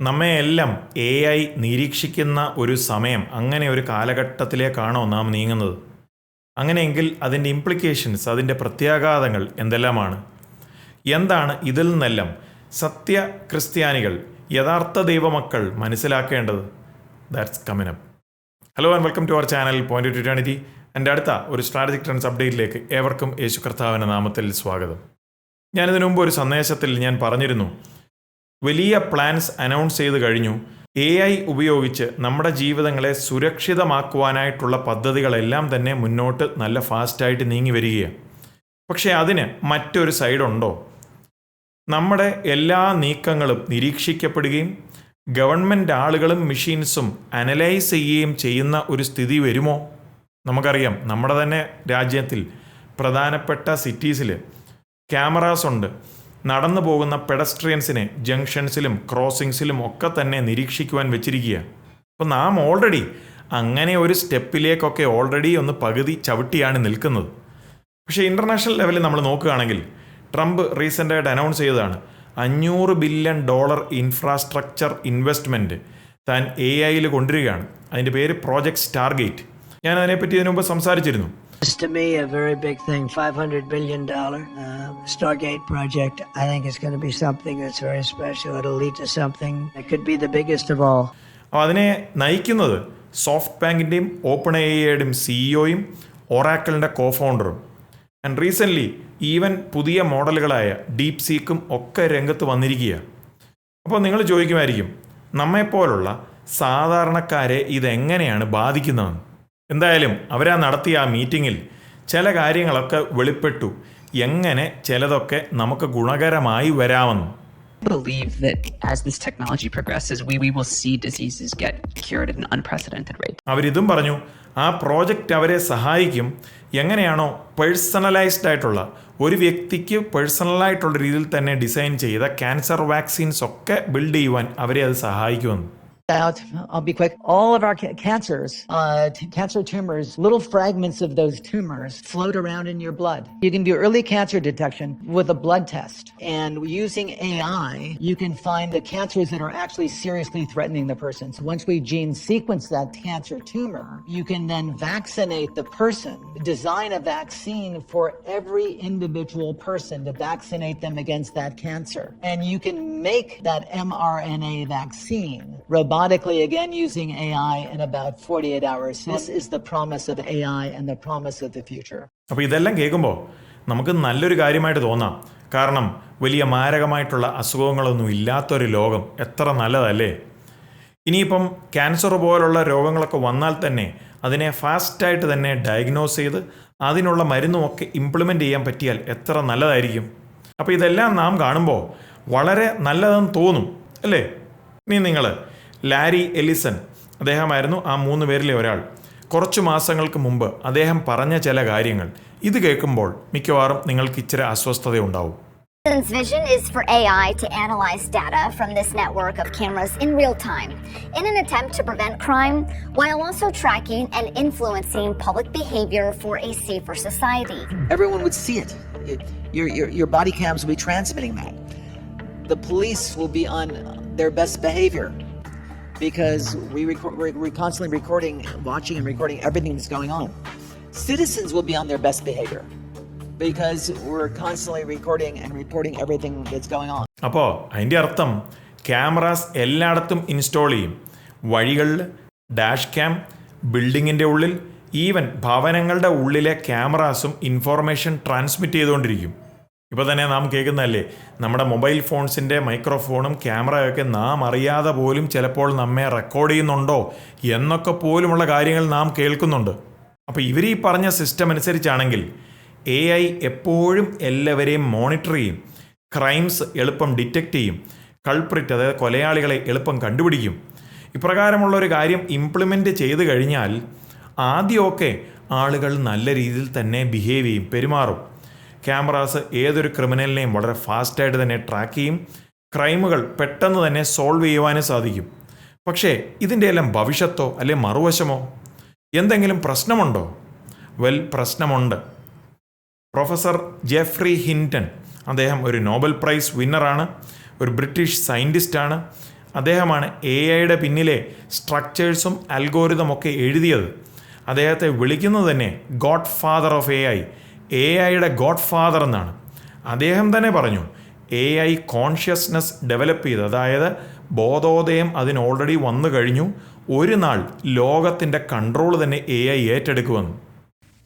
നമ്മെയെല്ലാം A I നിരീക്ഷിക്കുന്ന ഒരു സമയം അങ്ങനെ ഒരു കാലഘട്ടത്തിലേക്കാണോ നാം നീങ്ങുന്നത്? അങ്ങനെയെങ്കിൽ അതിന്റെ ഇംപ്ലിക്കേഷൻസ് അതിന്റെ പ്രത്യാഘാതങ്ങൾ എന്തെല്ലാമാണ്? എന്താണ് ഇതിൽ നിന്നെല്ലാം സത്യ ക്രിസ്ത്യാനികൾ യഥാർത്ഥ ദൈവമക്കൾ മനസ്സിലാക്കേണ്ടത്? That's coming up hello and welcome to our channel point to എന്റെ അടുത്ത ഒരു സ്ട്രാറ്റജിക് ട്രെൻഡ്സ് അപ്ഡേറ്റിലേക്ക് ഏവർക്കും യേശു കർത്താവിന്റെ നാമത്തിൽ സ്വാഗതം. ഞാനിതിനു മുമ്പ് ഒരു സന്ദേശത്തിൽ ഞാൻ പറഞ്ഞിരുന്നു വലിയ പ്ലാൻസ് അനൗൺസ് ചെയ്ത് കഴിഞ്ഞു. എ ഐ ഉപയോഗിച്ച് നമ്മുടെ ജീവിതങ്ങളെ സുരക്ഷിതമാക്കുവാനായിട്ടുള്ള പദ്ധതികളെല്ലാം തന്നെ മുന്നോട്ട് നല്ല ഫാസ്റ്റായിട്ട് നീങ്ങി വരികയാണ് പക്ഷേ അതിന് മറ്റൊരു സൈഡുണ്ടോ നമ്മുടെ എല്ലാ നീക്കങ്ങളും നിരീക്ഷിക്കപ്പെടുകയും ഗവൺമെന്റ് ആളുകളും മെഷീൻസും അനലൈസ് ചെയ്യുകയും ചെയ്യുന്ന ഒരു സ്ഥിതി വരുമോ? നമുക്കറിയാം നമ്മുടെ തന്നെ രാജ്യത്തിൽ പ്രധാനപ്പെട്ട സിറ്റീസിൽ ക്യാമറാസ് ഉണ്ട്. നടന്നു പോകുന്ന പെഡസ്ട്രിയൻസിനെ ജംഗ്ഷൻസിലും ക്രോസിങ്സിലും ഒക്കെ തന്നെ നിരീക്ഷിക്കുവാൻ വെച്ചിരിക്കുക. അപ്പോൾ നാം ഓൾറെഡി അങ്ങനെ ഒരു സ്റ്റെപ്പിലേക്കൊക്കെ ഓൾറെഡി ഒന്ന് പകുതി ചവിട്ടിയാണ് നിൽക്കുന്നത്. പക്ഷേ ഇന്റർനാഷണൽ ലെവലിൽ നമ്മൾ നോക്കുകയാണെങ്കിൽ ട്രംപ് റീസെന്റായിട്ട് അനൗൺസ് ചെയ്തതാണ്. അഞ്ഞൂറ് ബില്യൺ ഡോളർ ഇൻഫ്രാസ്ട്രക്ചർ ഇൻവെസ്റ്റ്മെന്റ് താൻ എ ഐയിൽ കൊണ്ടുവരികയാണ്. അതിന്റെ പേര് പ്രോജക്റ്റ് സ്റ്റാർഗേറ്റ് ഞാൻ അതിനെപ്പറ്റി ഇതിനു മുമ്പ് സംസാരിച്ചിരുന്നു. It's to me a very big thing. Five hundred billion dollar uh, Stargate project. I think it's going to be something that's very special. It'll lead to something that could be the biggest of all. അതിനെ നയിക്കുന്നത് soft ബാങ്കിന്റെയും open A ഐയുടെയും സിഇഒയും ഒറാക്കലിന്റെ കോ ഫൗണ്ടറും and recently even പുതിയ മോഡലുകളായ ഡീപ് സീക്കും ഒക്കെ രംഗത്ത് വന്നിരിക്കുകയാണ് അപ്പോൾ നിങ്ങൾ ചോദിക്കുമായിരിക്കും നമ്മെപ്പോലുള്ള സാധാരണക്കാരെ ഇതെങ്ങനെയാണ് ബാധിക്കുന്നതെന്ന് എന്തായാലും അവരാ നടത്തിയ ആ മീറ്റിങ്ങിൽ ചില കാര്യങ്ങളൊക്കെ വെളിപ്പെട്ടു. എങ്ങനെ ചിലതൊക്കെ നമുക്ക് ഗുണകരമായി വരാമെന്ന്. Believe that as this technology progresses, we, we will see diseases get cured at an unprecedented rate. അവരിതും പറഞ്ഞു ആ പ്രോജക്റ്റ് അവരെ സഹായിക്കും. എങ്ങനെയാണോ പേഴ്സണലൈസ്ഡ് ആയിട്ടുള്ള ഒരു വ്യക്തിക്ക് പേഴ്സണലായിട്ടുള്ള രീതിയിൽ തന്നെ ഡിസൈൻ ചെയ്ത ക്യാൻസർ വാക്സിൻസ് ഒക്കെ ബിൽഡ് ചെയ്യുവാൻ അവരെ അത് സഹായിക്കുമെന്ന്. Out. I'll be quick. All of our ca- cancers, uh, t- cancer tumors, little fragments of those tumors float around in your blood. You can do early cancer detection with a blood test. And using AI, you can find the cancers that are actually seriously threatening the person. So once we gene sequence that cancer tumor, you can then vaccinate the person, design a vaccine for every individual person to vaccinate them against that cancer. And you can make that mRNA vaccine robotically again using AI in about 48 hours. This is the promise of AI and the promise of the future. അപ്പോൾ ഇതെല്ലാം കേൾക്കുമ്പോൾ നമുക്ക് നല്ലൊരു കാര്യമായിട്ട് തോന്നാം കാരണം വലിയ മാരകമായിട്ടുള്ള അസുഖങ്ങളൊന്നും ഇല്ലാത്തൊരു ലോകം എത്ര നല്ലതല്ലേ ഇനിയിപ്പം ക്യാൻസർ പോലുള്ള രോഗങ്ങളൊക്കെ വന്നാൽ തന്നെ അതിനെ ഫാസ്റ്റായിട്ട് തന്നെ ഡയഗ്നോസ് ചെയ്ത് അതിനുള്ള മരുന്നുമൊക്കെ ഇംപ്ലിമെന്റ് ചെയ്യാൻ പറ്റിയാൽ എത്ര നല്ലതായിരിക്കും അപ്പോൾ ഇതെല്ലാം നാം കാണുമ്പോൾ വളരെ നല്ലതെന്ന് തോന്നും അല്ലേ ഇനി നിങ്ങൾ ലാരി എലിസൺ അദ്ദേഹമായിരുന്നു ആ മൂന്ന് പേരിലെ ഒരാൾ കുറച്ച് മാസങ്ങൾക്ക് മുമ്പ് അദ്ദേഹം പറഞ്ഞ ചില കാര്യങ്ങൾ ഇത് കേൾക്കുമ്പോൾ മിക്കവാറും നിങ്ങൾക്ക് ഇച്ചിരി അസ്വസ്ഥതയുണ്ടാവും Jason's vision is for AI to analyze data from this network of cameras in real time in an attempt to prevent crime while also tracking and influencing public behavior for a safer society. everyone would see it. It- Your, your, your body cams will be transmitting that. The police will be on their best behavior because we record, we're, we're constantly recording, watching, and recording everything that's going on. Citizens will be on their best behavior because we're constantly recording and reporting everything that's going on. അപ്പോൾ അതിന്റെ അർത്ഥം cameras എല്ലായിടത്തും install ചെയ്യും വഴികളിൽ dash cam ബിൽഡിങ്ങിന്റെ ഉള്ളിൽ even ഭവനങ്ങളുടെ ഉള്ളിലെ ക്യാമറാസും information transmit ചെയ്തുകൊണ്ടിരിക്കും ഇപ്പോൾ തന്നെ നാം കേൾക്കുന്നതല്ലേ? നമ്മുടെ മൊബൈൽ ഫോൺസിന്റെ മൈക്രോഫോണും ക്യാമറയൊക്കെ നാം അറിയാതെ പോലും ചിലപ്പോൾ നമ്മെ റെക്കോർഡ് ചെയ്യുന്നുണ്ടോ എന്നൊക്കെ പോലുമുള്ള കാര്യങ്ങൾ നാം കേൾക്കുന്നുണ്ട്. അപ്പോൾ ഇവർ ഈ പറഞ്ഞ സിസ്റ്റം അനുസരിച്ചാണെങ്കിൽ എ ഐ എപ്പോഴും എല്ലാവരെയും മോണിറ്റർ ചെയ്യും ക്രൈംസ് എളുപ്പം ഡിറ്റക്റ്റ് ചെയ്യും കൾപ്രിറ്റ് അതായത് കൊലയാളികളെ എളുപ്പം കണ്ടുപിടിക്കും. ഇപ്രകാരമുള്ള ഒരു കാര്യം ഇംപ്ലിമെന്റ് ചെയ്ത് കഴിഞ്ഞാൽ ആദ്യമൊക്കെ ആളുകൾ നല്ല രീതിയിൽ തന്നെ ബിഹേവ് ചെയ്യും പെരുമാറും. ക്യാമറാസ് ഏതൊരു ക്രിമിനലിനെയും വളരെ ഫാസ്റ്റായിട്ട് തന്നെ ട്രാക്ക് ചെയ്യും. ക്രൈമുകൾ പെട്ടെന്ന് തന്നെ സോൾവ് ചെയ്യുവാനും സാധിക്കും. പക്ഷേ ഇതിന്റെ എല്ലാം ഭവിഷ്യത്തോ അല്ലെ മറുവശമോ? എന്തെങ്കിലും പ്രശ്നമുണ്ടോ? വെൽ പ്രശ്നമുണ്ട്. പ്രൊഫസർ ജെഫ്രി ഹിന്റൺ അദ്ദേഹം ഒരു നോബൽ പ്രൈസ് വിന്നറാണ് ഒരു ബ്രിട്ടീഷ് സയന്റിസ്റ്റാണ്. അദ്ദേഹമാണ് എ ഐയുടെ പിന്നിലെ സ്ട്രക്ചേഴ്സും അൽഗോരിതമൊക്കെ എഴുതിയത്. അദ്ദേഹത്തെ വിളിക്കുന്നത് തന്നെ godfather of A I A ഐയുടെ ഗോഡ് ഫാദർ എന്നാണ് അദ്ദേഹം തന്നെ പറഞ്ഞു എ ഐ കോൺഷ്യസ്നെസ് ഡെവലപ്പ് ചെയ്ത് അതായത് ബോധോദയം അതിന് ഓൾറെഡി വന്നു കഴിഞ്ഞു ഒരു നാൾ ലോകത്തിന്റെ കൺട്രോൾ തന്നെ എ ഐ ഏറ്റെടുക്കുമെന്ന്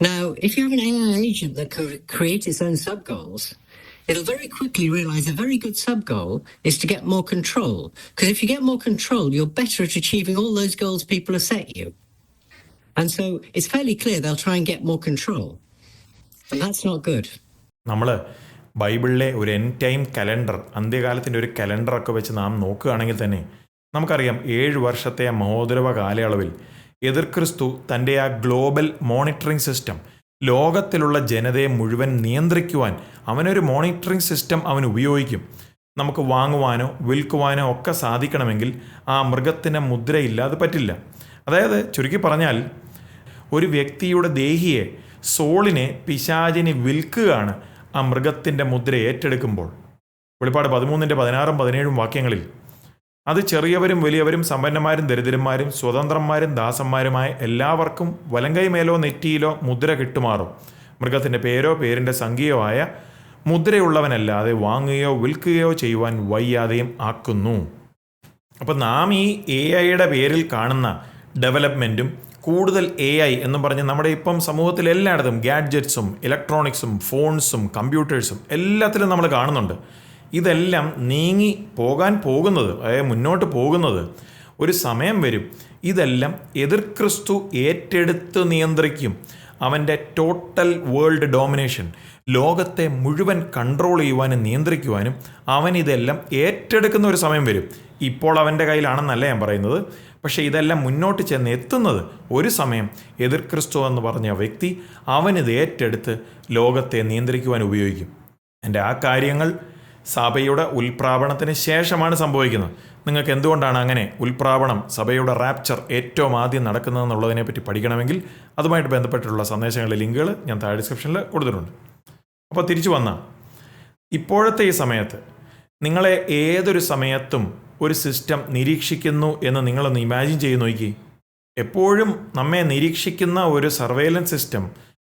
Now, if you have an AI agent that could create its own sub goals, it'll very quickly realize a very good sub goal is to get more control. Because if you get more control, you're better at achieving all those goals people have set you. And so it's fairly clear they'll try and get more control. And that's not good. നമ്മൾ ബൈബിളിലെ ഒരു N time calendar അന്ത്യകാലത്തിന്റെ ഒരു calendar ഒക്കെ വെച്ച് നാം നോക്കുകയാണെങ്കിൽ തന്നെ നമുക്കറിയാം ഏഴ് വർഷത്തെ മഹോദരവ കാലയളവിൽ എതിർക്രിസ്തു തന്റെ ആ ഗ്ലോബൽ മോണിറ്ററിംഗ് സിസ്റ്റം ലോകത്തിലുള്ള ജനതയെ മുഴുവൻ നിയന്ത്രിക്കുവാൻ അവനൊരു മോണിറ്ററിംഗ് സിസ്റ്റം അവൻ ഉപയോഗിക്കും. നമുക്ക് വാങ്ങുവാനോ വിൽക്കുവാനോ ഒക്കെ സാധിക്കണമെങ്കിൽ ആ മൃഗത്തിന്റെ മുദ്രയില്ലാതെ പറ്റില്ല. അതായത് ചുരുക്കി പറഞ്ഞാൽ ഒരു വ്യക്തിയുടെ ദേഹിയെ സോളിനെ പിശാചിനെ വിൽക്കുകയാണ് ആ മൃഗത്തിന്റെ മുദ്ര ഏറ്റെടുക്കുമ്പോൾ. വെളിപ്പാട് പതിമൂന്നിന്റെ പതിനാറും പതിനേഴും വാക്യങ്ങളിൽ അത് ചെറിയവരും വലിയവരും സമ്പന്നന്മാരും ദരിദ്രന്മാരും സ്വതന്ത്രന്മാരും ദാസന്മാരുമായ എല്ലാവർക്കും വലങ്കൈ മേലോ നെറ്റിയിലോ മുദ്ര കിട്ടുമാറും. മൃഗത്തിന്റെ പേരോ പേരിന്റെ സംഖ്യയോ ആയ മുദ്രയുള്ളവനല്ലാതെ വാങ്ങുകയോ വിൽക്കുകയോ ചെയ്യുവാൻ വയ്യാതെയും ആക്കുന്നു. അപ്പോൾ നാം ഈ എ ഐയുടെ പേരിൽ കാണുന്ന ഡെവലപ്മെന്റും കൂടുതൽ എ ഐ എന്നും പറഞ്ഞ് നമ്മുടെ ഇപ്പം സമൂഹത്തിൽ എല്ലായിടത്തും ഗാഡ്ജറ്റ്സും ഇലക്ട്രോണിക്സും ഫോൺസും കമ്പ്യൂട്ടേഴ്സും എല്ലാത്തിലും നമ്മൾ കാണുന്നുണ്ട്. ഇതെല്ലാം നീങ്ങി പോകാൻ പോകുന്നത് അതായത് മുന്നോട്ട് പോകുന്നത് ഒരു സമയം വരും. ഇതെല്ലാം എതിർ ക്രിസ്തു ഏറ്റെടുത്ത് നിയന്ത്രിക്കും. അവന്റെ ടോട്ടൽ വേൾഡ് ഡോമിനേഷൻ ലോകത്തെ മുഴുവൻ കൺട്രോൾ ചെയ്യുവാനും നിയന്ത്രിക്കുവാനും അവൻ ഇതെല്ലാം ഏറ്റെടുക്കുന്ന ഒരു സമയം വരും. ഇപ്പോൾ അവന്റെ കയ്യിലാണെന്നല്ല ഞാൻ പറയുന്നത്. പക്ഷേ ഇതെല്ലാം മുന്നോട്ട് ചെന്ന് എത്തുന്നത് ഒരു സമയം എതിർ ക്രിസ്തു എന്ന് പറഞ്ഞ വ്യക്തി അവനിത് ഏറ്റെടുത്ത് ലോകത്തെ നിയന്ത്രിക്കുവാൻ ഉപയോഗിക്കും. എന്റെ ആ കാര്യങ്ങൾ സഭയുടെ ഉൽപ്രാപണത്തിന് ശേഷമാണ് സംഭവിക്കുന്നത്. നിങ്ങൾക്ക് എന്തുകൊണ്ടാണ് അങ്ങനെ ഉൽപ്രാപണം സഭയുടെ റാപ്ചർ ഏറ്റവും ആദ്യം നടക്കുന്നതെന്നുള്ളതിനെപ്പറ്റി പഠിക്കണമെങ്കിൽ അതുമായിട്ട് ബന്ധപ്പെട്ടിട്ടുള്ള സന്ദേശങ്ങളുടെ ലിങ്കുകൾ ഞാൻ താഴെ ഡിസ്ക്രിപ്ഷനിൽ കൊടുത്തിട്ടുണ്ട്. അപ്പോൾ തിരിച്ചു വന്നാൽ ഇപ്പോഴത്തെ ഈ സമയത്ത് നിങ്ങളെ ഏതൊരു സമയത്തും ഒരു സിസ്റ്റം നിരീക്ഷിക്കുന്നു എന്ന് നിങ്ങളൊന്ന് ഇമാജിൻ ചെയ്ത് നോക്കി. എപ്പോഴും നമ്മെ നിരീക്ഷിക്കുന്ന ഒരു സർവേലൻസ് സിസ്റ്റം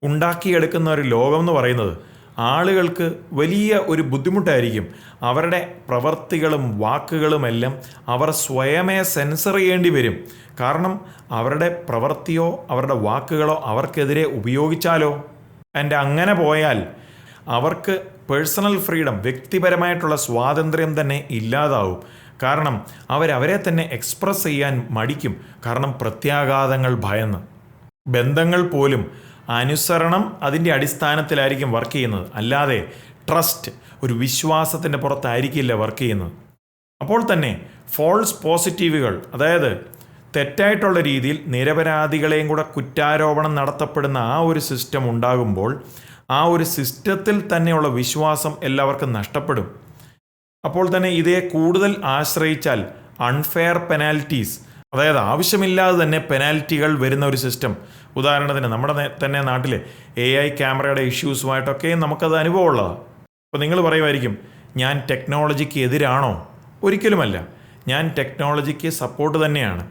ഉണ്ടാക്കിയെടുക്കുന്ന ഒരു ലോകം എന്ന് പറയുന്നത് ആളുകൾക്ക് വലിയ ഒരു ബുദ്ധിമുട്ടായിരിക്കും. അവരുടെ പ്രവർത്തികളും വാക്കുകളുമെല്ലാം അവർ സ്വയമേ സെൻസർ ചെയ്യേണ്ടി വരും. കാരണം അവരുടെ പ്രവൃത്തിയോ അവരുടെ വാക്കുകളോ അവർക്കെതിരെ ഉപയോഗിച്ചാലോ? എന്റെ അങ്ങനെ പോയാൽ അവർക്ക് പേഴ്സണൽ ഫ്രീഡം വ്യക്തിപരമായിട്ടുള്ള സ്വാതന്ത്ര്യം തന്നെ ഇല്ലാതാവും. കാരണം അവരവരെ തന്നെ എക്സ്പ്രസ് ചെയ്യാൻ മടിക്കും. കാരണം പ്രത്യാഘാതങ്ങൾ ഭയന്ന്. ബന്ധങ്ങൾ പോലും അനുസരണം അതിന്റെ അടിസ്ഥാനത്തിലായിരിക്കും വർക്ക് ചെയ്യുന്നത്. അല്ലാതെ ട്രസ്റ്റ് ഒരു വിശ്വാസത്തിന്റെ പുറത്തായിരിക്കില്ല വർക്ക് ചെയ്യുന്നത്. അപ്പോൾ തന്നെ ഫോൾസ് പോസിറ്റീവുകൾ അതായത് തെറ്റായിട്ടുള്ള രീതിയിൽ നിരപരാധികളെയും കൂടെ കുറ്റാരോപണം നടത്തപ്പെടുന്ന ആ ഒരു സിസ്റ്റം ഉണ്ടാകുമ്പോൾ ആ ഒരു സിസ്റ്റത്തിൽ തന്നെയുള്ള വിശ്വാസം എല്ലാവർക്കും നഷ്ടപ്പെടും. അപ്പോൾ തന്നെ ഇതേ കൂടുതൽ ആശ്രയിച്ചാൽ അൺഫെയർ പെനാൽറ്റീസ് അതായത് ആവശ്യമില്ലാതെ തന്നെ പെനാൽറ്റികൾ വരുന്ന ഒരു സിസ്റ്റം ഉദാഹരണത്തിന് നമ്മുടെ തന്നെ നാട്ടിൽ എ ഐ ക്യാമറയുടെ ഇഷ്യൂസുമായിട്ടൊക്കെ നമുക്കത് അനുഭവമുള്ളതാണ് അപ്പോൾ നിങ്ങൾ പറയുമായിരിക്കും ഞാൻ ടെക്നോളജിക്ക് എതിരാണോ? ഒരിക്കലുമല്ല. ഞാൻ ടെക്നോളജിക്ക് സപ്പോർട്ട് തന്നെയാണ്.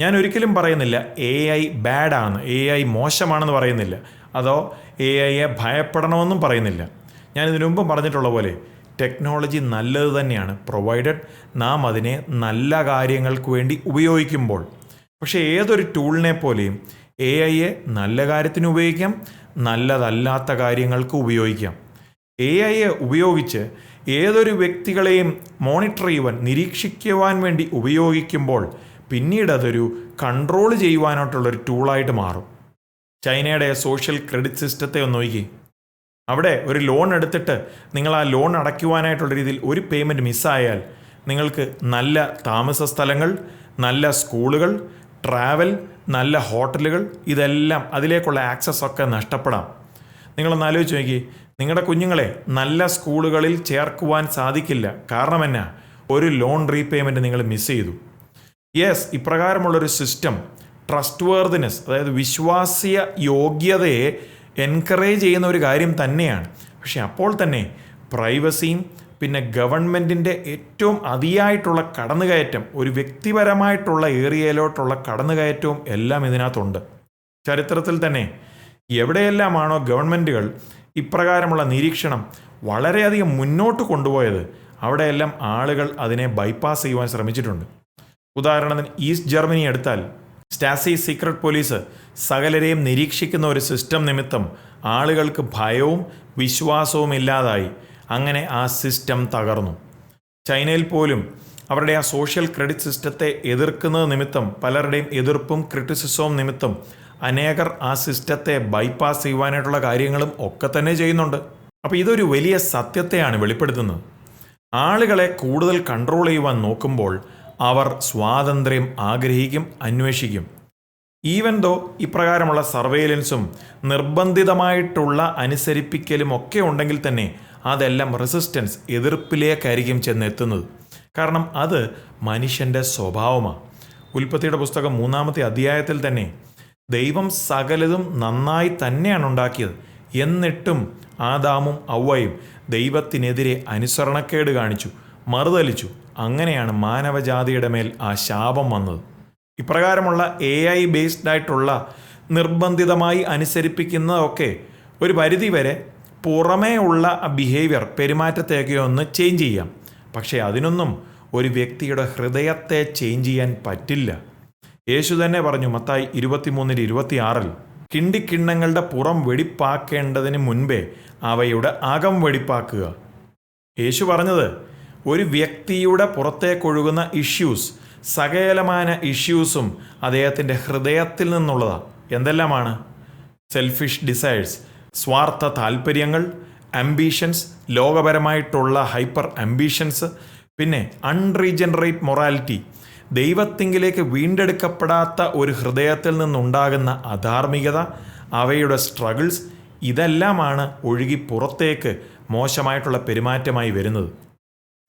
ഞാൻ ഒരിക്കലും പറയുന്നില്ല എ ഐ ബാഡാണ് എ ഐ മോശമാണെന്ന് പറയുന്നില്ല. അതോ എ ഐയെ ഭയപ്പെടണമെന്നും പറയുന്നില്ല. ഞാൻ ഇതിനു മുമ്പ് പറഞ്ഞിട്ടുള്ള പോലെ ടെക്നോളജി നല്ലത് തന്നെയാണ്. പ്രൊവൈഡഡ് നാം അതിനെ നല്ല കാര്യങ്ങൾക്ക് വേണ്ടി ഉപയോഗിക്കുമ്പോൾ. പക്ഷേ ഏതൊരു ടൂളിനെ പോലെയും എ ഐയെ നല്ല കാര്യത്തിന് ഉപയോഗിക്കാം നല്ലതല്ലാത്ത കാര്യങ്ങൾക്ക് ഉപയോഗിക്കാം. എ ഐയെ ഉപയോഗിച്ച് ഏതൊരു വ്യക്തികളെയും മോണിറ്റർ ചെയ്യുവാൻ നിരീക്ഷിക്കുവാൻ വേണ്ടി ഉപയോഗിക്കുമ്പോൾ പിന്നീട് അതൊരു കൺട്രോൾ ചെയ്യുവാനായിട്ടുള്ളൊരു ടൂളായിട്ട് മാറും. ചൈനയുടെ സോഷ്യൽ ക്രെഡിറ്റ് സിസ്റ്റത്തെ ഒന്ന് നോക്കി അവിടെ ഒരു ലോൺ എടുത്തിട്ട് നിങ്ങൾ ആ ലോൺ അടയ്ക്കുവാനായിട്ടുള്ള രീതിയിൽ ഒരു പേയ്മെന്റ് മിസ്സായാൽ നിങ്ങൾക്ക് നല്ല താമസ സ്ഥലങ്ങൾ നല്ല സ്കൂളുകൾ ട്രാവൽ നല്ല ഹോട്ടലുകൾ ഇതെല്ലാം അതിലേക്കുള്ള ആക്സസ് ഒക്കെ നഷ്ടപ്പെടാം. നിങ്ങളൊന്ന് ആലോചിച്ച് നോക്കി. നിങ്ങളുടെ കുഞ്ഞുങ്ങളെ നല്ല സ്കൂളുകളിൽ ചേർക്കുവാൻ സാധിക്കില്ല. കാരണം എന്നാ? ഒരു ലോൺ റീപേയ്മെന്റ് നിങ്ങൾ മിസ് ചെയ്തു. യെസ് ഇപ്രകാരമുള്ളൊരു സിസ്റ്റം ട്രസ്റ്റ് വേർതിനെസ് അതായത് വിശ്വാസ്യ യോഗ്യതയെ എൻകറേജ് ചെയ്യുന്ന ഒരു കാര്യം തന്നെയാണ്. പക്ഷെ അപ്പോൾ തന്നെ പ്രൈവസിയും പിന്നെ ഗവൺമെന്റിന്റെ ഏറ്റവും അതിയായിട്ടുള്ള കടന്നുകയറ്റം ഒരു വ്യക്തിപരമായിട്ടുള്ള ഏരിയയിലോട്ടുള്ള കടന്നുകയറ്റവും എല്ലാം ഇതിനകത്തുണ്ട്. ചരിത്രത്തിൽ തന്നെ എവിടെയെല്ലാമാണോ ഗവൺമെന്റുകൾ ഇപ്രകാരമുള്ള നിരീക്ഷണം വളരെയധികം മുന്നോട്ട് കൊണ്ടുപോയത് അവിടെയെല്ലാം ആളുകൾ അതിനെ ബൈപ്പാസ് ചെയ്യുവാൻ ശ്രമിച്ചിട്ടുണ്ട്. ഉദാഹരണത്തിന് ഈസ്റ്റ് ജർമ്മനി എടുത്താൽ സ്റ്റാസി സീക്രട്ട് പോലീസ് സകലരെയും നിരീക്ഷിക്കുന്ന ഒരു സിസ്റ്റം നിമിത്തം ആളുകൾക്ക് ഭയവും വിശ്വാസവും ഇല്ലാതായി. അങ്ങനെ ആ സിസ്റ്റം തകർന്നു. ചൈനയിൽ പോലും അവരുടെ ആ സോഷ്യൽ ക്രെഡിറ്റ് സിസ്റ്റത്തെ എതിർക്കുന്നത് നിമിത്തം പലരുടെയും എതിർപ്പും ക്രിറ്റിസിസവും നിമിത്തം അനേകർ ആ സിസ്റ്റത്തെ ബൈപ്പാസ് ചെയ്യുവാനായിട്ടുള്ള കാര്യങ്ങളും ഒക്കെ തന്നെ ചെയ്യുന്നുണ്ട്. അപ്പോൾ ഇതൊരു വലിയ സത്യത്തെയാണ് വെളിപ്പെടുത്തുന്നത്. ആളുകളെ കൂടുതൽ കൺട്രോൾ ചെയ്യുവാൻ നോക്കുമ്പോൾ അവർ സ്വാതന്ത്ര്യം ആഗ്രഹിക്കും അന്വേഷിക്കും. ഈവൻ ദോ ഇപ്രകാരമുള്ള സർവൈലൻസും നിർബന്ധിതമായിട്ടുള്ള അനുസരിപ്പിക്കലും ഒക്കെ ഉണ്ടെങ്കിൽ തന്നെ അതെല്ലാം റെസിസ്റ്റൻസ് എതിർപ്പിലേക്കായിരിക്കും ചെന്നെത്തുന്നത്. കാരണം അത് മനുഷ്യന്റെ സ്വഭാവമാണ്. ഉൽപ്പത്തിയുടെ പുസ്തകം മൂന്നാമത്തെ അധ്യായത്തിൽ തന്നെ ദൈവം സകലതും നന്നായി തന്നെയാണ് ഉണ്ടാക്കിയത്. എന്നിട്ടും ആദാമും ഔവയും ദൈവത്തിനെതിരെ അനുസരണക്കേട് കാണിച്ചു മറുതലിച്ചു. അങ്ങനെയാണ് മാനവജാതിയുടെ മേൽ ആ ശാപം വന്നത്. ഇപ്രകാരമുള്ള എ ഐ ബേസ്ഡ് ആയിട്ടുള്ള നിർബന്ധിതമായി അനുസരിപ്പിക്കുന്നതൊക്കെ ഒരു പരിധിവരെ പുറമേ ഉള്ള ബിഹേവിയർ പെരുമാറ്റത്തെയൊക്കെ ഒന്ന് ചേഞ്ച് ചെയ്യാം. പക്ഷേ അതിനൊന്നും ഒരു വ്യക്തിയുടെ ഹൃദയത്തെ ചേഞ്ച് ചെയ്യാൻ പറ്റില്ല. യേശു തന്നെ പറഞ്ഞു മത്തായി ഇരുപത്തിമൂന്നിൽ ഇരുപത്തിയാറിൽ കിണ്ടിക്കിണ്ണങ്ങളുടെ പുറം വെടിപ്പാക്കേണ്ടതിന് മുൻപേ അവയുടെ അകം വെടിപ്പാക്കുക. യേശു പറഞ്ഞത് ഒരു വ്യക്തിയുടെ പുറത്തേക്കൊഴുകുന്ന ഇഷ്യൂസ് സകലമാന ഇഷ്യൂസും അദ്ദേഹത്തിന്റെ ഹൃദയത്തിൽ നിന്നുള്ളതാണ് എന്തെല്ലാമാണ്? സെൽഫിഷ് ഡിസൈഴ്സ് സ്വാർത്ഥ താല്പര്യങ്ങൾ അംബീഷൻസ് ലോകപരമായിട്ടുള്ള ഹൈപ്പർ അംബീഷൻസ് പിന്നെ അൺറീജനറേറ്റ് മൊറാലിറ്റി ദൈവത്തിങ്കിലേക്ക് വീണ്ടെടുക്കപ്പെടാത്ത ഒരു ഹൃദയത്തിൽ നിന്നുണ്ടാകുന്ന അധാർമികത അവയുടെ സ്ട്രഗിൾസ് ഇതെല്ലാമാണ് ഒഴുകി പുറത്തേക്ക് മോശമായിട്ടുള്ള പെരുമാറ്റമായി വരുന്നത്.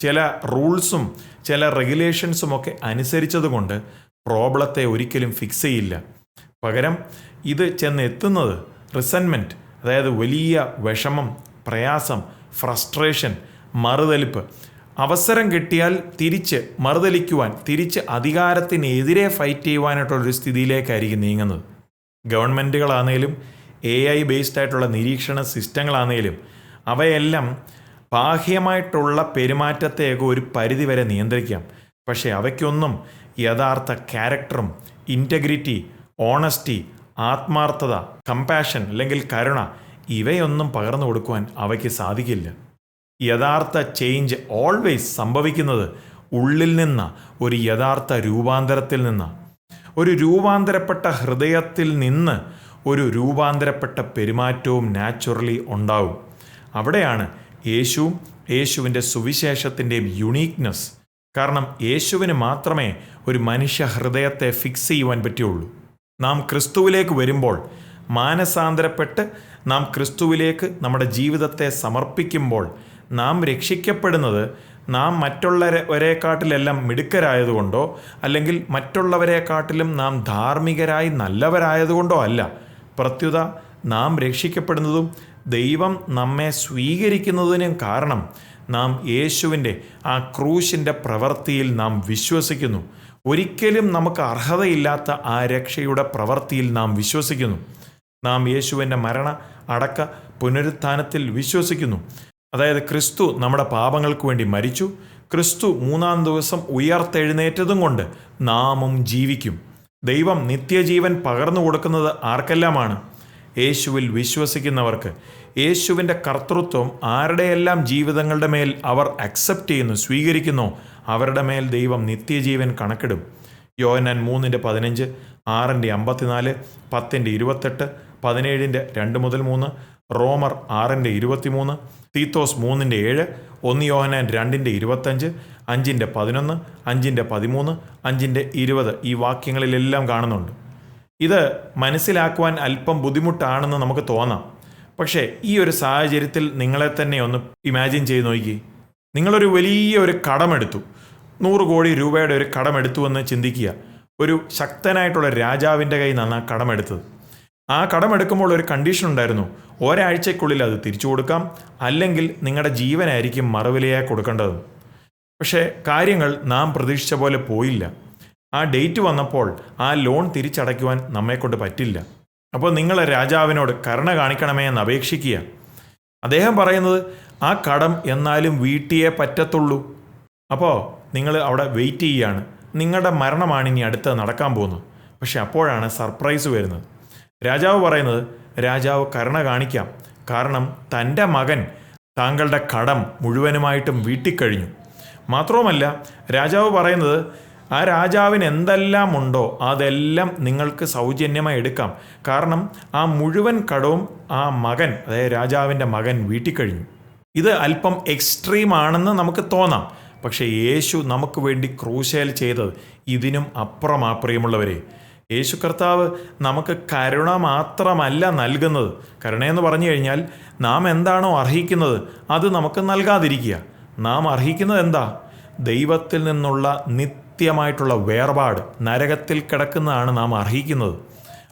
ചില റൂൾസും ചില റെഗുലേഷൻസും ഒക്കെ അനുസരിച്ചതുകൊണ്ട് പ്രോബ്ലത്തെ ഒരിക്കലും ഫിക്സ് ചെയ്യില്ല. പകരം ഇത് ചെന്ന് എത്തുന്നത് റിസൻമെന്റ് അതായത് വലിയ വിഷമം പ്രയാസം ഫ്രസ്ട്രേഷൻ മറുതലിപ്പ്. അവസരം കിട്ടിയാൽ തിരിച്ച് മറുതലിക്കുവാൻ തിരിച്ച് അധികാരത്തിനെതിരെ ഫൈറ്റ് ചെയ്യുവാനായിട്ടുള്ളൊരു സ്ഥിതിയിലേക്കായിരിക്കും നീങ്ങുന്നത്. ഗവൺമെന്റുകളാണേലും എ ഐ ബേസ്ഡ് ആയിട്ടുള്ള നിരീക്ഷണ സിസ്റ്റങ്ങളാണേലും അവയെല്ലാം ബാഹ്യമായിട്ടുള്ള പെരുമാറ്റത്തെയൊക്കെ ഒരു പരിധി വരെ നിയന്ത്രിക്കാം. പക്ഷേ അവയ്ക്കൊന്നും യഥാർത്ഥ ക്യാരക്ടറും ഇന്റഗ്രിറ്റി ഓണസ്റ്റി ആത്മാർത്ഥത കമ്പാഷൻ അല്ലെങ്കിൽ കരുണ ഇവയൊന്നും പകർന്നു കൊടുക്കുവാൻ അവയ്ക്ക് സാധിക്കില്ല. യഥാർത്ഥ ചേഞ്ച് ഓൾവേസ് സംഭവിക്കുന്നത് ഉള്ളിൽ നിന്ന് ഒരു യഥാർത്ഥ രൂപാന്തരത്തിൽ നിന്ന്. ഒരു രൂപാന്തരപ്പെട്ട ഹൃദയത്തിൽ നിന്ന് ഒരു രൂപാന്തരപ്പെട്ട പെരുമാറ്റവും നാച്ചുറലി ഉണ്ടാവും. അവിടെയാണ് യേശുവും യേശുവിന്റെ സുവിശേഷത്തിന്റെയും യുണീക്നെസ് കാരണം യേശുവിന് മാത്രമേ ഒരു മനുഷ്യ ഹൃദയത്തെ ഫിക്സ് ചെയ്യുവാൻ പറ്റുള്ളൂ നാം ക്രിസ്തുവിലേക്ക് വരുമ്പോൾ മാനസാന്തരപ്പെട്ട് നാം ക്രിസ്തുവിലേക്ക് നമ്മുടെ ജീവിതത്തെ സമർപ്പിക്കുമ്പോൾ നാം രക്ഷിക്കപ്പെടുന്നത് നാം മറ്റുള്ളവരെക്കാട്ടിലെല്ലാം മിടുക്കരായതുകൊണ്ടോ അല്ലെങ്കിൽ മറ്റുള്ളവരെക്കാട്ടിലും നാം ധാർമ്മികരായി നല്ലവരായതുകൊണ്ടോ അല്ല. പ്രത്യുത നാം രക്ഷിക്കപ്പെടുന്നതും ദൈവം നമ്മെ സ്വീകരിക്കുന്നതിനും കാരണം നാം യേശുവിന്റെ ആ ക്രൂശിന്റെ പ്രവൃത്തിയിൽ നാം വിശ്വസിക്കുന്നു. ഒരിക്കലും നമുക്ക് അർഹതയില്ലാത്ത ആ രക്ഷയുടെ പ്രവൃത്തിയിൽ നാം വിശ്വസിക്കുന്നു. നാം യേശുവിന്റെ മരണ അടക്ക പുനരുത്ഥാനത്തിൽ വിശ്വസിക്കുന്നു. അതായത് ക്രിസ്തു നമ്മുടെ പാപങ്ങൾക്ക് വേണ്ടി മരിച്ചു. ക്രിസ്തു മൂന്നാം ദിവസം ഉയർത്തെഴുന്നേറ്റതും കൊണ്ട് നാമും ജീവിക്കും. ദൈവം നിത്യജീവൻ പകർന്നു കൊടുക്കുന്നത് ആർക്കെല്ലാമാണ്? യേശുവിൽ വിശ്വസിക്കുന്നവർക്ക്. യേശുവിന്റെ കർത്തൃത്വം ആരുടെയെല്ലാം ജീവിതങ്ങളുടെ മേൽ അവർ അക്സെപ്റ്റ് ചെയ്യുന്നു സ്വീകരിക്കുന്നു അവരുടെ മേൽ ദൈവം നിത്യജീവൻ കണക്കിടും. യോഹന്നാൻ മൂന്നിന്റെ പതിനഞ്ച് ആറിന്റെ അമ്പത്തിനാല് പത്തിന്റെ ഇരുപത്തെട്ട് പതിനേഴിന്റെ രണ്ട് മുതൽ മൂന്ന് റോമർ ആറിന്റെ ഇരുപത്തിമൂന്ന് തീത്തോസ് മൂന്നിന്റെ ഏഴ് ഒന്ന് യോഹനാൻ രണ്ടിന്റെ ഇരുപത്തഞ്ച് അഞ്ചിന്റെ പതിനൊന്ന് അഞ്ചിന്റെ പതിമൂന്ന് അഞ്ചിന്റെ ഇരുപത് ഈ വാക്യങ്ങളിലെല്ലാം കാണുന്നുണ്ട്. ഇത് മനസ്സിലാക്കുവാൻ അല്പം ബുദ്ധിമുട്ടാണെന്ന് നമുക്ക് തോന്നാം. പക്ഷേ ഈ ഒരു സാഹചര്യത്തിൽ നിങ്ങളെ തന്നെ ഒന്ന് ഇമാജിൻ ചെയ്ത് നോക്കി. നിങ്ങളൊരു വലിയ ഒരു കടമെടുത്തു. നൂറ് കോടി രൂപയുടെ ഒരു കടമെടുത്തു എന്ന് ചിന്തിക്കുക. ഒരു ശക്തനായിട്ടുള്ള രാജാവിന്റെ കയ്യിൽ നിന്നാണ് ആ കടമെടുത്തത്. ആ കടമെടുക്കുമ്പോൾ ഒരു കണ്ടീഷൻ ഉണ്ടായിരുന്നു. ഒരാഴ്ചയ്ക്കുള്ളിൽ അത് തിരിച്ചു കൊടുക്കാം. അല്ലെങ്കിൽ നിങ്ങളുടെ ജീവനായിരിക്കും മറുവിലയായി കൊടുക്കേണ്ടത്. പക്ഷേ കാര്യങ്ങൾ നാം പ്രതീക്ഷിച്ച പോലെ പോയില്ല. ആ ഡേറ്റ് വന്നപ്പോൾ ആ ലോൺ തിരിച്ചടയ്ക്കുവാൻ നമ്മെക്കൊണ്ട് പറ്റില്ല. അപ്പോൾ നിങ്ങളെ രാജാവിനോട് കരുണ കാണിക്കണമേ എന്ന് അപേക്ഷിക്കുക. അദ്ദേഹം പറയുന്നത് ആ കടം എന്നാലും വീട്ടിയേ പറ്റത്തുള്ളൂ. അപ്പോൾ നിങ്ങൾ അവിടെ വെയിറ്റ് ചെയ്യുകയാണ്. നിങ്ങളുടെ മരണമാണ് ഇനി അടുത്ത് നടക്കാൻ പോകുന്നത്. പക്ഷെ അപ്പോഴാണ് സർപ്രൈസ് വരുന്നത്. രാജാവ് പറയുന്നത് രാജാവ് കരുണ കാണിക്കാം. കാരണം തന്റെ മകൻ താങ്കളുടെ കടം മുഴുവനുമായിട്ടും വീട്ടിക്കഴിഞ്ഞു. മാത്രവുമല്ല രാജാവ് പറയുന്നത് ആ രാജാവിന് എന്തെല്ലാം ഉണ്ടോ അതെല്ലാം നിങ്ങൾക്ക് സൗജന്യമായി എടുക്കാം. കാരണം ആ മുഴുവൻ കടവും ആ മകൻ അതായത് രാജാവിന്റെ മകൻ വീട്ടിക്കഴിഞ്ഞു. ഇത് അല്പം എക്സ്ട്രീം ആണെന്ന് നമുക്ക് തോന്നാം. പക്ഷേ യേശു നമുക്ക് വേണ്ടി ക്രൂശേൽ ചെയ്തത് ഇതിനും അപ്പുറമാ പ്രിയമുള്ളവരെ. യേശു കർത്താവ് നമുക്ക് കരുണ മാത്രമല്ല നൽകുന്നത്. കരുണയെന്ന് പറഞ്ഞു കഴിഞ്ഞാൽ നാം എന്താണോ അർഹിക്കുന്നത് അത് നമുക്ക് നൽകാതിരിക്കുക. നാം അർഹിക്കുന്നത് എന്താ? ദൈവത്തിൽ നിന്നുള്ള നിത്യമായിട്ടുള്ള വേർപാട് നരകത്തിൽ കിടക്കുന്നതാണ് നാം അർഹിക്കുന്നത്.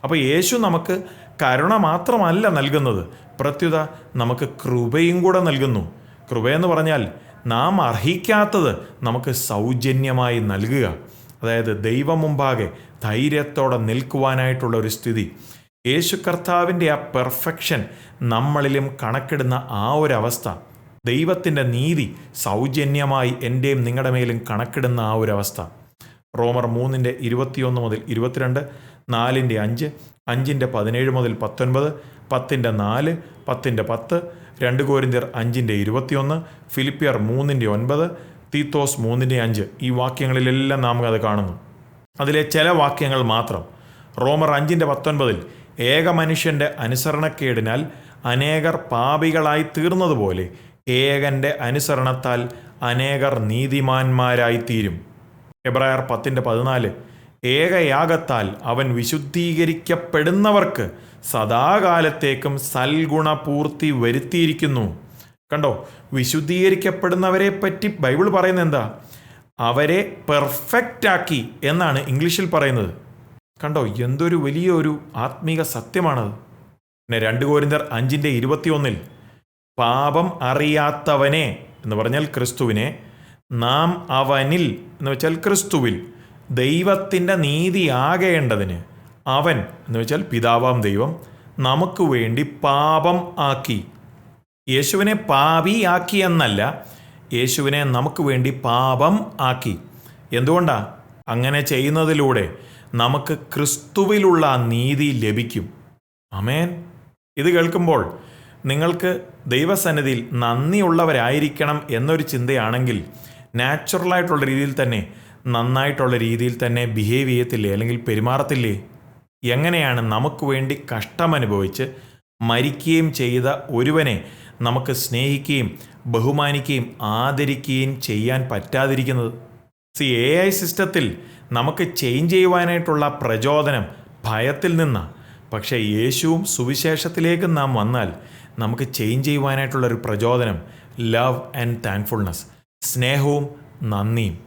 അപ്പോൾ യേശു നമുക്ക് കരുണ മാത്രമല്ല നൽകുന്നത്. പ്രത്യുത നമുക്ക് കൃപയും കൂടെ നൽകുന്നു. കൃപയെന്ന് പറഞ്ഞാൽ നാം അർഹിക്കാത്തത് നമുക്ക് സൗജന്യമായി നൽകുക. അതായത് ദൈവം മുമ്പാകെ ധൈര്യത്തോടെ നിൽക്കുവാനായിട്ടുള്ള ഒരു സ്ഥിതി. യേശു കർത്താവിന്റെ ആ പെർഫെക്ഷൻ നമ്മളിലും കണക്കിടുന്ന ആ ഒരു അവസ്ഥ. ദൈവത്തിന്റെ നീതി സൗജന്യമായി എന്റെയും നിങ്ങളുടെ മേലും കണക്കിടുന്ന ആ ഒരു അവസ്ഥ. റോമർ മൂന്നിന്റെ ഇരുപത്തിയൊന്ന് മുതൽ ഇരുപത്തിരണ്ട് നാലിന്റെ അഞ്ച് അഞ്ചിന്റെ പതിനേഴ് മുതൽ പത്തൊൻപത് പത്തിന്റെ നാല് പത്തിന്റെ പത്ത് രണ്ട് കോരിന്തിയർ അഞ്ചിന്റെ ഇരുപത്തിയൊന്ന് ഫിലിപ്പിയർ മൂന്നിന്റെ ഒൻപത് തീത്തോസ് മൂന്നിന്റെ അഞ്ച് ഈ വാക്യങ്ങളിലെല്ലാം നാം അത് കാണുന്നു. അതിലെ ചില വാക്യങ്ങൾ മാത്രം. റോമർ അഞ്ചിന്റെ പത്തൊൻപതിൽ ഏക മനുഷ്യന്റെ അനുസരണക്കേടിനാൽ അനേകർ പാപികളായി തീർന്നതുപോലെ ഏകന്റെ അനുസരണത്താൽ അനേകർ നീതിമാന്മാരായിത്തീരും. എബ്രായർ പത്തിന്റെ പതിനാല് ഏകയാഗത്താൽ അവൻ വിശുദ്ധീകരിക്കപ്പെടുന്നവർക്ക് സദാകാലത്തേക്കും സൽഗുണപൂർത്തി വരുത്തിയിരിക്കുന്നു. കണ്ടോ? വിശുദ്ധീകരിക്കപ്പെടുന്നവരെ പറ്റി ബൈബിൾ പറയുന്നത് എന്താ? അവരെ പെർഫെക്റ്റ് ആക്കി എന്നാണ് ഇംഗ്ലീഷിൽ പറയുന്നത്. കണ്ടോ? എന്തൊരു വലിയൊരു ആത്മീക സത്യമാണത്. പിന്നെ രണ്ട് കോരിന്തർ അഞ്ചിന്റെ ഇരുപത്തിയൊന്നിൽ പാപം അറിയാത്തവനെ എന്ന് പറഞ്ഞാൽ ക്രിസ്തുവിനെ നാം അവനിൽ എന്ന് വെച്ചാൽ ക്രിസ്തുവിൽ ദൈവത്തിന്റെ നീതിയാകേണ്ടതിന് അവൻ എന്ന് വെച്ചാൽ പിതാവാം ദൈവം നമുക്ക് വേണ്ടി പാപം ആക്കി. യേശുവിനെ പാപിയാക്കി എന്നല്ല യേശുവിനെ നമുക്ക് വേണ്ടി പാപം ആക്കി. എന്തുകൊണ്ടാ? അങ്ങനെ ചെയ്യുന്നതിലൂടെ നമുക്ക് ക്രിസ്തുവിലുള്ള നീതി ലഭിക്കും. അമേൻ ഇത് കേൾക്കുമ്പോൾ നിങ്ങൾക്ക് ദൈവസന്നിധിയിൽ നന്ദിയുള്ളവരായിരിക്കണം എന്നൊരു ചിന്തയാണെങ്കിൽ നാച്ചുറലായിട്ടുള്ള രീതിയിൽ തന്നെ നന്നായിട്ടുള്ള രീതിയിൽ തന്നെ ബിഹേവ് ചെയ്യത്തില്ലേ? അല്ലെങ്കിൽ പെരുമാറത്തില്ലേ? എങ്ങനെയാണ് നമുക്ക് വേണ്ടി കഷ്ടമനുഭവിച്ച് മരിക്കുകയും ചെയ്ത ഒരുവനെ നമുക്ക് സ്നേഹിക്കുകയും ബഹുമാനിക്കുകയും ആദരിക്കുകയും ചെയ്യാൻ പറ്റാതിരിക്കുന്നത്? സി എ ഐ സിസ്റ്റത്തിൽ നമുക്ക് ചേഞ്ച് ചെയ്യുവാനായിട്ടുള്ള പ്രചോദനം ഭയത്തിൽ നിന്നാണ് പക്ഷേ യേശുവും സുവിശേഷത്തിലേക്ക് നാം വന്നാൽ നമുക്ക് ചേഞ്ച് ചെയ്യുവാനായിട്ടുള്ള ഒരു പ്രചോദനം ലവ് ആൻഡ് താങ്ക്ഫുൾനെസ് സ്നേഹവും നന്ദിയും.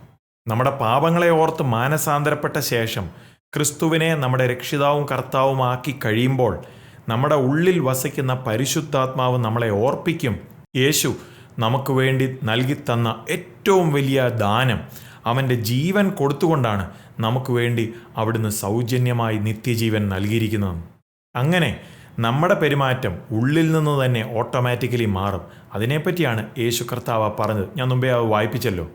നമ്മുടെ പാപങ്ങളെ ഓർത്ത് മാനസാന്തരപ്പെട്ട ശേഷം ക്രിസ്തുവിനെ നമ്മുടെ രക്ഷിതാവും കർത്താവുമാക്കി കഴിയുമ്പോൾ നമ്മുടെ ഉള്ളിൽ വസിക്കുന്ന പരിശുദ്ധാത്മാവ് നമ്മളെ ഓർപ്പിക്കും. യേശു നമുക്ക് വേണ്ടി നൽകിത്തന്ന ഏറ്റവും വലിയ ദാനം അവന്റെ ജീവൻ കൊടുത്തുകൊണ്ടാണ് നമുക്ക് വേണ്ടി അവിടുന്ന് സൗജന്യമായി നിത്യജീവൻ നൽകിയിരിക്കുന്നത്. അങ്ങനെ നമ്മുടെ പെരുമാറ്റം ഉള്ളിൽ നിന്ന് തന്നെ ഓട്ടോമാറ്റിക്കലി മാറും. അതിനെപ്പറ്റിയാണ് യേശു കർത്താവ് പറഞ്ഞത്. ഞാൻ മുമ്പേ അത് വായിപ്പിച്ചല്ലോ.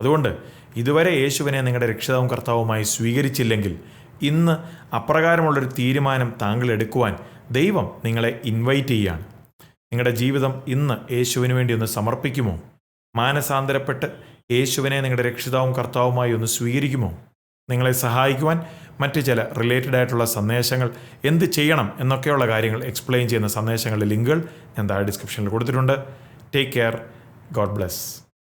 അതുകൊണ്ട് ഇതുവരെ യേശുവിനെ നിങ്ങളുടെ രക്ഷിതാവും കർത്താവുമായി സ്വീകരിച്ചില്ലെങ്കിൽ ഇന്ന് അപ്രകാരമുള്ളൊരു തീരുമാനം താങ്കൾ എടുക്കുവാൻ ദൈവം നിങ്ങളെ ഇൻവൈറ്റ് ചെയ്യുകയാണ് നിങ്ങളുടെ ജീവിതം ഇന്ന് യേശുവിന് വേണ്ടി ഒന്ന് സമർപ്പിക്കുമോ? മാനസാന്തരപ്പെട്ട് യേശുവിനെ നിങ്ങളുടെ രക്ഷിതാവും കർത്താവുമായി ഒന്ന് സ്വീകരിക്കുമോ? നിങ്ങളെ സഹായിക്കുവാൻ മറ്റ് ചില റിലേറ്റഡ് ആയിട്ടുള്ള സന്ദേശങ്ങൾ എന്ത് ചെയ്യണം എന്നൊക്കെയുള്ള കാര്യങ്ങൾ എക്സ്പ്ലെയിൻ ചെയ്യുന്ന സന്ദേശങ്ങളുടെ ലിങ്കുകൾ ഞാൻ താഴെ ഡിസ്ക്രിപ്ഷനിൽ കൊടുത്തിട്ടുണ്ട്. Take care God bless